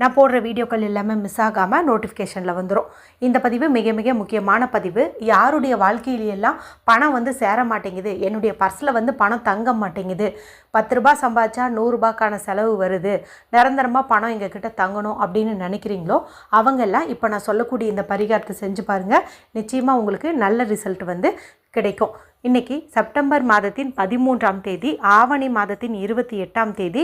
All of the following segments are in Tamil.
நான் போடுற வீடியோக்கள் எல்லாமே மிஸ் ஆகாமல் நோட்டிஃபிகேஷனில் வந்துடும் இந்த பதிவு மிக மிக முக்கியமான பதிவு. யாருடைய வாழ்க்கையிலெல்லாம் பணம் வந்து சேர மாட்டேங்குது? என்னுடைய பர்ஸில் வந்து பணம் தங்க மாட்டேங்குது. பத்து ரூபா சம்பாதிச்சா நூறுரூபாக்கான செலவு வருது. நிரந்தரமாக பணம் எங்கள் கிட்டே தங்கணும் அப்படின்னு நினைக்கிறீங்களோ அவங்கெல்லாம் இப்போ நான் சொல்லக்கூடிய இந்த பரிகாரத்தை செஞ்சு பாருங்கள் நிச்சயமாக உங்களுக்கு நல்ல ரிசல்ட் வந்து கிடைக்கும். இன்றைக்கி செப்டம்பர் மாதத்தின் பதிமூன்றாம் தேதி ஆவணி மாதத்தின் இருபத்தி எட்டாம் தேதி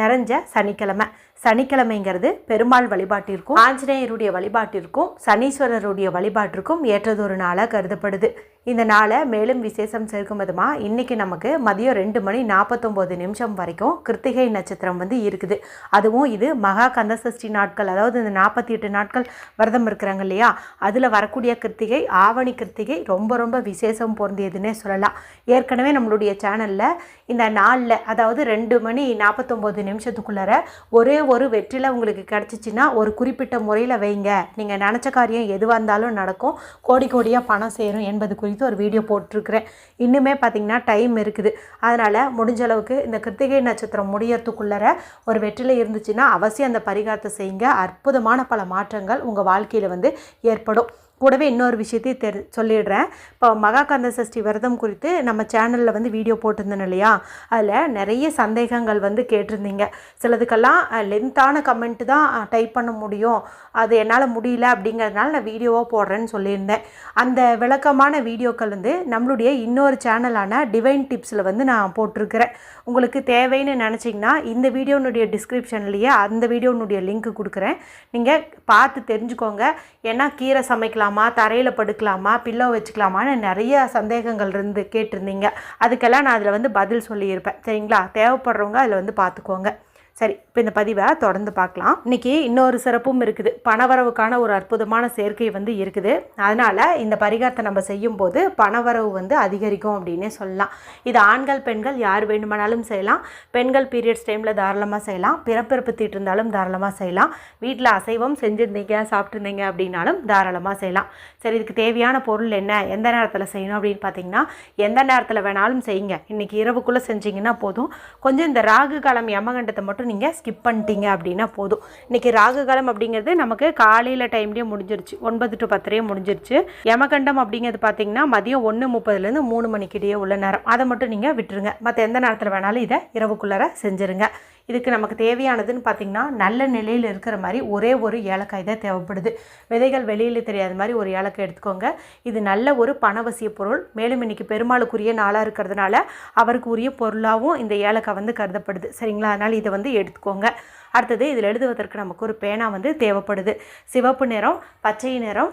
நிறைஞ்ச சனிக்கிழமை. சனிக்கிழமைங்கிறது பெருமாள் வழிபாட்டிற்கும் ஆஞ்சநேயருடைய வழிபாட்டிற்கும் சனீஸ்வரருடைய வழிபாட்டிற்கும் ஏற்றதொரு நாளாக கருதப்படுது. இந்த நாளை மேலும் விசேஷம் சேர்க்கும் விதமாக இன்றைக்கி நமக்கு மதியம் ரெண்டு மணி நாற்பத்தொம்போது நிமிஷம் வரைக்கும் கிருத்திகை நட்சத்திரம் வந்து இருக்குது. அதுவும் இது மகா கந்த சஷ்டி நாட்கள் அதாவது இந்த நாற்பத்தி எட்டு நாட்கள் விரதம் இருக்கிறாங்க இல்லையா? அதில் வரக்கூடிய கிருத்திகை ஆவணி கிருத்திகை ரொம்ப ரொம்ப விசேஷம் பொருந்தியதுன்னே சொல்லலாம். ஏற்கனவே நம்மளுடைய சேனலில் இந்த நாளில் அதாவது ரெண்டு மணி நாற்பத்தொம்போது நிமிஷத்துக்குள்ளார ஒரே ஒரு வெற்றில உங்களுக்கு கிடச்சிச்சின்னா ஒரு குறிப்பிட்ட முறையில் வைங்க. நீங்கள் நினச்ச காரியம் எதுவாக இருந்தாலும் நடக்கும். கோடி கோடியாக பணம் சேரும் என்பது குறித்து ஒரு வீடியோ போட்டிருக்கிறேன். இன்னுமே பார்த்திங்கன்னா டைம் இருக்குது. அதனால் முடிஞ்ச அளவுக்கு இந்த கிருத்திகை நட்சத்திரம் முடியறதுக்குள்ளார ஒரு வெற்றிலை இருந்துச்சுன்னா அவசியம் அந்த பரிகாரத்தை செய்யுங்க. அற்புதமான பல மாற்றங்கள் உங்கள் வாழ்க்கையில் வந்து ஏற்படும். கூடவே இன்னொரு விஷயத்தையும் தெரி சொல்லிடுறேன். இப்போ மகாகந்த சஷ்டி விரதம் குறித்து நம்ம சேனலில் வந்து வீடியோ போட்டிருந்தேன் இல்லையா? அதில் நிறைய சந்தேகங்கள் வந்து கேட்டிருந்தீங்க. சிலதுக்கெல்லாம் லென்த்தான கமெண்ட்டு தான் டைப் பண்ண முடியும். அது என்னால் முடியல அப்படிங்கிறதுனால நான் வீடியோவாக போடுறேன்னு சொல்லியிருந்தேன். அந்த விளக்கமான வீடியோக்கள் வந்து நம்மளுடைய இன்னொரு சேனலான டிவைன் டிப்ஸில் வந்து நான் போட்டிருக்கிறேன். உங்களுக்கு தேவைன்னு நினச்சிங்கன்னா இந்த வீடியோனுடைய டிஸ்கிரிப்ஷன்லேயே அந்த வீடியோனுடைய லிங்க் கொடுக்குறேன். நீங்கள் பார்த்து தெரிஞ்சுக்கோங்க. ஏன்னா கீரை சமைக்கலாம். தரையில் படுக்கலாமா? பில்லோ வச்சுக்கலாமான்னு நிறைய சந்தேகங்கள் இருந்து கேட்டிருந்தீங்க. அதுக்கெல்லாம் நான் அதில் வந்து பதில் சொல்லியிருப்பேன். சரிங்களா? தேவைப்படுறவங்க அதில் வந்து பார்த்துக்கோங்க. சரி இப்போ இந்த பதிவை தொடர்ந்து பார்க்கலாம். இன்றைக்கி இன்னொரு சிறப்பும் இருக்குது. பணவரவுக்கான ஒரு அற்புதமான சேர்க்கை வந்து இருக்குது. அதனால் இந்த பரிகாரத்தை நம்ம செய்யும்போது பணவரவு வந்து அதிகரிக்கும் அப்படின்னே சொல்லலாம். இது ஆண்கள் பெண்கள் யார் வேண்டுமானாலும் செய்யலாம். பெண்கள் பீரியட்ஸ் டைமில் தாராளமாக செய்யலாம். பிறப்பிறப்பு தீட்டு இருந்தாலும் தாராளமாக செய்யலாம். வீட்டில் அசைவம் செஞ்சுருந்தீங்க சாப்பிட்ருந்தீங்க அப்படின்னாலும் தாராளமாக செய்யலாம். சரி இதுக்கு தேவையான பொருள் என்ன? எந்த நேரத்தில் செய்யணும் அப்படின்னு பார்த்தீங்கன்னா எந்த நேரத்தில் வேணாலும் செய்யுங்க. இன்றைக்கி இரவுக்குள்ளே செஞ்சீங்கன்னா போதும். கொஞ்சம் இந்த ராகு காலம் யமகண்டத்தை மட்டும் நீங்கள் ஸ்கிப் பண்ணிட்டீங்க அப்படின்னா போதும். இன்றைக்கி ராகு காலம் அப்படிங்கிறது நமக்கு காலையில் டைம்லேயே முடிஞ்சிருச்சு. ஒன்பது டு பத்தரையே முடிஞ்சிருச்சு. யமகண்டம் அப்படிங்கிறது பார்த்தீங்கன்னா மதியம் ஒன்று முப்பதுலேருந்து மூணு மணிக்கிடையே உள்ள நேரம். அதை மட்டும் நீங்கள் விட்டுருங்க. மற்ற எந்த நேரத்தில் வேணாலும் இதை இரவுக்குள்ளார செஞ்சுருங்க. இதுக்கு நமக்கு தேவையானதுன்னு பார்த்தீங்கன்னா நல்ல நிலையில் இருக்கிற மாதிரி ஒரே ஒரு ஏலக்காய் தான் தேவைப்படுது. விதைகள் வெளியில் தெரியாத மாதிரி ஒரு ஏலக்காய் எடுத்துக்கோங்க. இது நல்ல ஒரு பணவசிய பொருள். மேலும் இன்னைக்கு பெருமாளுக்குரிய நாளாக இருக்கிறதுனால அவருக்கு உரிய பொருளாகவும் இந்த ஏலக்காய் வந்து கருதப்படுது. சரிங்களா? அதனால் இதை வந்து எடுத்துக்கோங்க. அடுத்தது இதில் எழுதுவதற்கு நமக்கு ஒரு பேனா வந்து தேவைப்படுது. சிவப்பு நிறம் பச்சை நிறம்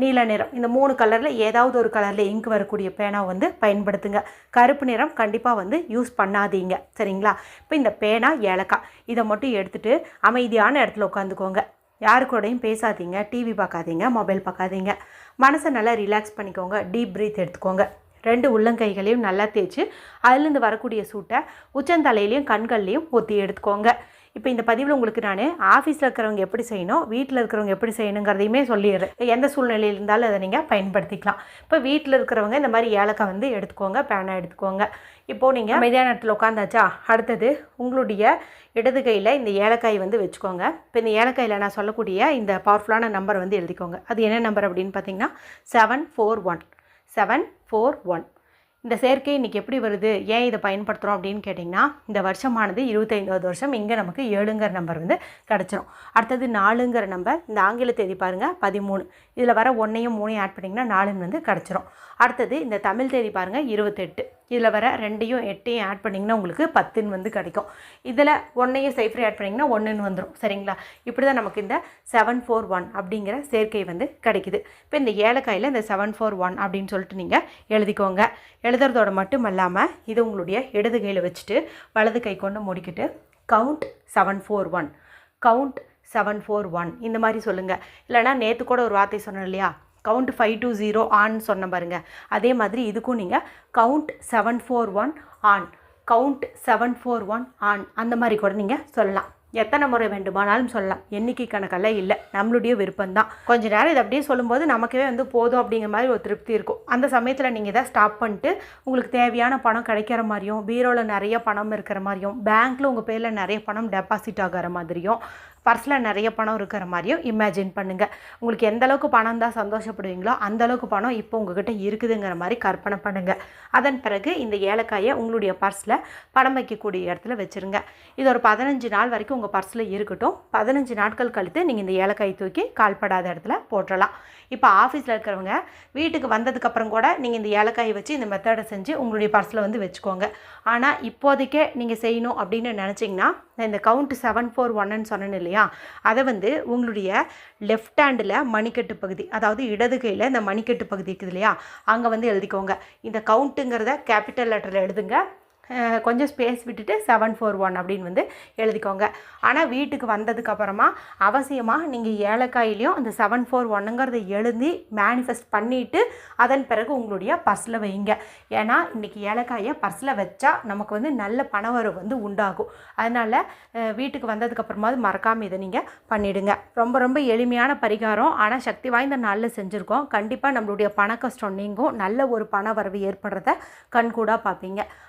நீல நிறம். இந்த மூணு கலரில் ஏதாவது ஒரு கலரில் இங்கு வரக்கூடிய பேனா வந்து பயன்படுத்துங்க. கருப்பு நிறம் கண்டிப்பாக வந்து யூஸ் பண்ணாதீங்க. சரிங்களா? இப்போ இந்த பேனா ஏலக்காய். இதை மட்டும் எடுத்துகிட்டு அமைதியான இடத்துல உட்காந்துக்கோங்க. யாரு கூடயும் பேசாதீங்க. டிவி பார்க்காதீங்க. மொபைல் பார்க்காதீங்க. மனசை நல்லா ரிலாக்ஸ் பண்ணிக்கோங்க. டீப் பிரீத் எடுத்துக்கோங்க. ரெண்டு உள்ளங்கைகளையும் நல்லா தேய்ச்சி அதுலேருந்து வரக்கூடிய சூட்டை உச்சந்தலையிலையும் கண்கள்லையும் ஒத்தி எடுத்துக்கோங்க. இப்போ இந்த பதிவில் உங்களுக்கு நான் ஆஃபீஸில் இருக்கிறவங்க எப்படி செய்யணும் வீட்டில் இருக்கிறவங்க எப்படி செய்யணுங்கிறதையுமே சொல்லிடுறேன். எந்த சூழ்நிலையில் இருந்தாலும் அதை நீங்கள் பயன்படுத்திக்கலாம். இப்போ வீட்டில் இருக்கிறவங்க இந்த மாதிரி ஏலக்காய் வந்து எடுத்துக்கோங்க பேனை எடுத்துக்கோங்க. இப்போது நீங்கள் அமைதியான இடத்துல உட்காந்தாச்சா அடுத்தது உங்களுடைய இடது கையில் இந்த ஏலக்காய் வந்து வச்சுக்கோங்க. இப்போ இந்த ஏலக்காயில் நான் சொல்லக்கூடிய இந்த பவர்ஃபுல்லான நம்பர் வந்து எழுதிக்கோங்க. அது என்ன நம்பர் அப்படின்னு பார்த்தீங்கன்னா seven four one seven four one இந்த சேர்க்கை இன்றைக்கி எப்படி வருது? ஏன் இதை பயன்படுத்துகிறோம் அப்படின்னு கேட்டிங்கன்னா இந்த வருஷமானது இருபத்தைந்தாவது வருஷம். இங்கே நமக்கு ஏழுங்கிற நம்பர் வந்து கிடச்சிரும். அடுத்தது நாலுங்கிற நம்பர் இந்த ஆங்கில தேதி பாருங்கள் பதிமூணு. இதில் வர ஒன்றையும் மூணையும் ஆட் பண்ணிங்கன்னா நாலுன்னு வந்து கிடச்சிரும். அடுத்தது இந்த தமிழ் தேதி பாருங்கள் இருபத்தெட்டு. இதில் வர ரெண்டையும் எட்டையும் ஆட் பண்ணிங்கன்னா உங்களுக்கு பத்துன்னு வந்து கிடைக்கும். இதில் ஒன்றையும் சைஃபரை ஆட் பண்ணிங்கன்னா ஒன்றுன்னு வந்துடும் சரிங்களா? இப்படி தான் நமக்கு இந்த செவன் ஃபோர் ஒன் அப்படிங்கிற சேர்க்கை வந்து கிடைக்குது. இப்போ இந்த ஏலக்காயில் இந்த செவன் ஃபோர் ஒன் அப்படின்னு சொல்லிட்டு நீங்கள் எழுதிக்கோங்க. எழுதுறதோட மட்டும் இல்லாமல் இது உங்களுடைய இடது கையில் வச்சுட்டு வலது கை கொண்டு முடிக்கிட்டு count seven four one count seven four one இந்த மாதிரி சொல்லுங்கள் இல்லைனா நேற்று கூட ஒரு வார்த்தை சொன்னேன் இல்லையா? Count five two zero on சொன்ன பாருங்கள் அதே மாதிரி இதுக்கும் நீங்கள் count seven four one on count seven four one on அந்த மாதிரி கூட நீங்கள் சொல்லலாம். எத்தனை முறை வேண்டுமானாலும் சொல்லலாம். எண்ணிக்கை கணக்கெல்லாம் இல்லை. நம்மளுடைய விருப்பம்தான். கொஞ்ச நேரம் இதை அப்படியே சொல்லும்போது நமக்கே வந்து போதும் அப்படிங்கிற மாதிரி ஒரு திருப்தி இருக்கும். அந்த சமயத்தில் நீங்கள் இதை ஸ்டாப் பண்ணிட்டு உங்களுக்கு தேவையான பணம் கிடைக்கிற மாதிரியும் பீரோவில் நிறைய பணம் இருக்கிற மாதிரியும் பேங்க்கில் உங்கள் பேரில் நிறைய பணம் டெபாசிட் ஆகிற மாதிரியும் பர்ஸில் நிறைய பணம் இருக்கிற மாதிரியும் இமேஜின் பண்ணுங்கள் உங்களுக்கு எந்த அளவுக்கு பணம் தான் சந்தோஷப்படுவீங்களோ அந்த அளவுக்கு பணம் இப்போ உங்ககிட்ட இருக்குதுங்கிற மாதிரி கற்பனை பண்ணுங்கள் அதன் பிறகு இந்த ஏலக்காயை உங்களுடைய பர்ஸில் பணம் வைக்கக்கூடிய இடத்துல வச்சுருங்க. இது ஒரு பதினஞ்சு நாள் வரைக்கும் உங்கள் பர்ஸில் இருக்கட்டும். பதினஞ்சு நாட்கள் கழித்து நீங்கள் இந்த ஏலக்காயை தூக்கி கால்படாத இடத்துல போட்டுடலாம் இப்போ ஆஃபீஸில் இருக்கிறவங்க வீட்டுக்கு வந்ததுக்கப்புறம் கூட நீங்கள் இந்த ஏலக்காயை வச்சு இந்த மெத்தடை செஞ்சு உங்களுடைய பர்ஸில் வந்து வச்சுக்கோங்க. ஆனால் இப்போதைக்கே நீங்கள் செய்யணும் அப்படின்னு நினச்சிங்கன்னா இந்த கவுண்ட் செவன் ஃபோர் ஒன்னு சொன்னேன் இல்லையா அதை வந்து உங்களுடைய லெஃப்ட் ஹேண்டில் மணிக்கட்டு பகுதி அதாவது இடது கையில் இந்த மணிக்கட்டு பகுதி இருக்குது இல்லையா? அங்கே வந்து எழுதிக்கோங்க. இந்த கவுண்ட்டுங்கிறத கேபிட்டல் லெட்டரில் எழுதுங்க. கொஞ்சம் ஸ்பேஸ் விட்டுட்டு செவன் ஃபோர் ஒன் அப்படின்னு வந்து எழுதிக்கோங்க. ஆனால் வீட்டுக்கு வந்ததுக்கப்புறமா அவசியமாக நீங்கள் ஏலக்காயிலையும் அந்த செவன் ஃபோர் ஒன்னுங்கிறத எழுதி மேனிஃபெஸ்ட் பண்ணிவிட்டு அதன் பிறகு உங்களுடைய பர்ஸில் வைங்க. ஏன்னா இன்றைக்கி ஏலக்காயை பர்ஸில் வச்சா நமக்கு வந்து நல்ல பணவரவு வந்து உண்டாகும். அதனால் வீட்டுக்கு வந்ததுக்கப்புறமாவது மறக்காமல் இதை நீங்கள் பண்ணிவிடுங்க ரொம்ப ரொம்ப எளிமையான பரிகாரம். ஆனால் சக்தி வாய்ந்த நாளில் செஞ்சுருக்கோம். கண்டிப்பாக நம்மளுடைய பண கஷ்டம் நீங்கும். நல்ல ஒரு பண வரவு ஏற்படுறத கண்கூடாக பார்ப்பீங்க.